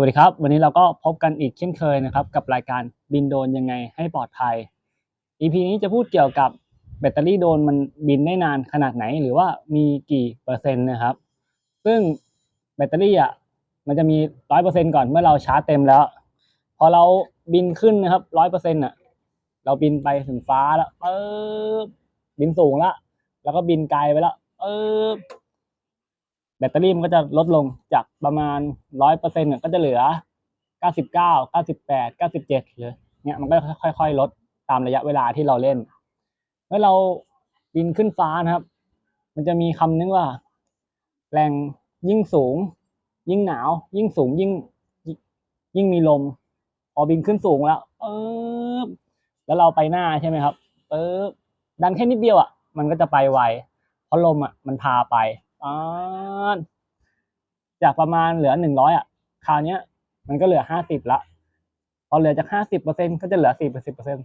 วัสดีครับ วันนี้เราก็พบกันอีกเช่นเคยนะครับ กับรายการบินโดนยังไงให้ปลอดภัย EP นี้จะพูดเกี่ยวกับแบตเตอรี่โดนมันบินได้นานขนาดไหน หรือว่ามีกี่เปอร์เซ็นต์นะครับ ซึ่งแบตเตอรี่อะมันจะมีร้อยเปอร์เซ็นก่อนเมื่อเราชาร์จเต็มแล้ว พอเราบินขึ้นนะครับร้อยเปอร์เซ็นต์อะเราบินไปถึงฟ้าแล้วเออบินสูงล้วแล้วก็บินไกลไปแล้วเออ แบตเตอรี่มันก็จะลดลงจากประมาณร้อยเปอร์เซ็นต์ก็จะเหลือเก้าสิบเก้าเก้าสิบแปดเก้าสิบเจ็ดหรือเนี่ยมันก็ค่อยๆ ลดตามระยะเวลาที่เราเล่น เมื่อเราบินขึ้นฟ้านะครับ มันจะมีคำนึงว่า แรงยิ่งสูง ยิ่งหนาว ยิ่งสูงยิ่งยิ่งมีลม พอบินขึ้นสูงแล้วเออแล้วเราไปหน้าใช่ไหมครับเออดันแค่นิดเดียวอะมันก็จะไปไวเพราะลมอะมันพาไป อ่าจากประมาณเหลือหนึ่งร้อยอะ คราวเนี้ย มันก็เหลือห้าสิบละ พอเหลือจากห้าสิบเปอร์เซ็นก็จะเหลือสี่สิบเปอร์เซ็น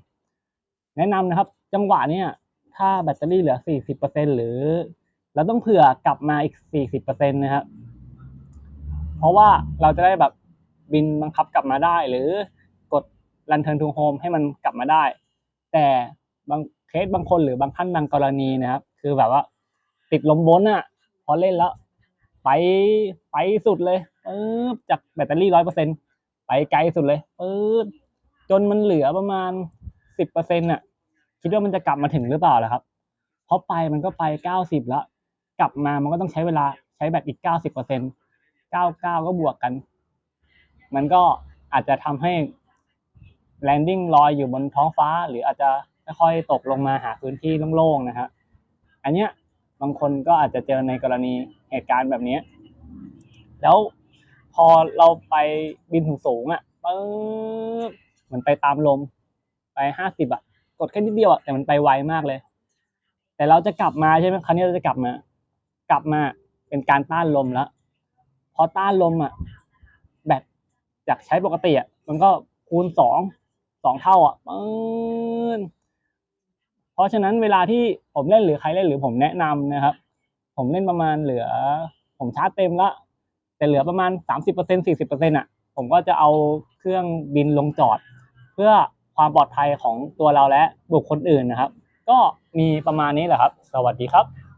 แนะนำนะครับ จังหวะเนี้ยถ้าแบตเตอรี่เหลือสี่สิบเปอร์เซ็นหรือ เราต้องเผื่อกลับมาอีกสี่สิบเปอร์เซ็นต์นะครับ เพราะว่าเราจะได้แบบบินบังคับกลับมาได้ หรือกด Run Turn to Home ให้มันกลับมาได้ แต่บางเคสบางคนหรือบางท่านบางกรณีนะครับ คือแบบว่า ติดลมบนอะ พอเล่นแล้ว ไปไปสุดเลยเออจากแบตเตอรี่ร้อยเปอร์เซ็นไปไกลสุดเลยเออจนมันเหลือประมาณสิบเปอร์เซ็นต์อะ คิดว่ามันจะกลับมาถึงหรือเปล่าล่ะครับ เพราะไปมันก็ไปเก้าสิบแล้ว กลับมามันก็ต้องใช้เวลาใช้แบตอีกเก้าสิบเปอร์เซ็นต์เก้าเก้าก็บวกกัน มันก็อาจจะทำให้แลนดิ้งลอยอยู่บนท้องฟ้า หรืออาจจะค่อยๆตกลงมาหาพื้นที่โล่งๆนะครับอันเนี้ยางคนก็อาจจะเจอในกรณีเหตุการณ์แบบนี้ แล้วพอเราไปบินสูงๆอะปึ๊บเหมือนไปตามลม ไปห้าสิบอะกดแค่นิดเดียวอะแต่มันไปไวมากเลย แต่เราจะกลับมาใช่ไหมคราวนี้เราจะกลับมา กลับมาเป็นการต้านลมแล้วพอต้านลมอะแบตจากใช้ปกติอะมันก็คูณสองสองเท่าอะปึ๊บ เพราะฉะนั้นเวลาที่ผมเล่นหรือใครเล่นหรือผมแนะนำนะครับ ผมเล่นประมาณเหลือ ผมชาร์จเต็มละแต่เหลือประมาณสามสิบเปอร์เซ็นสี่สิบเปอร์เซ็นอะ ผมก็จะเอาเครื่องบินลงจอด เพื่อความปลอดภัยของตัวเราและบุคคลอื่นนะครับ ก็มีประมาณนี้แหละครับ สวัสดีครับ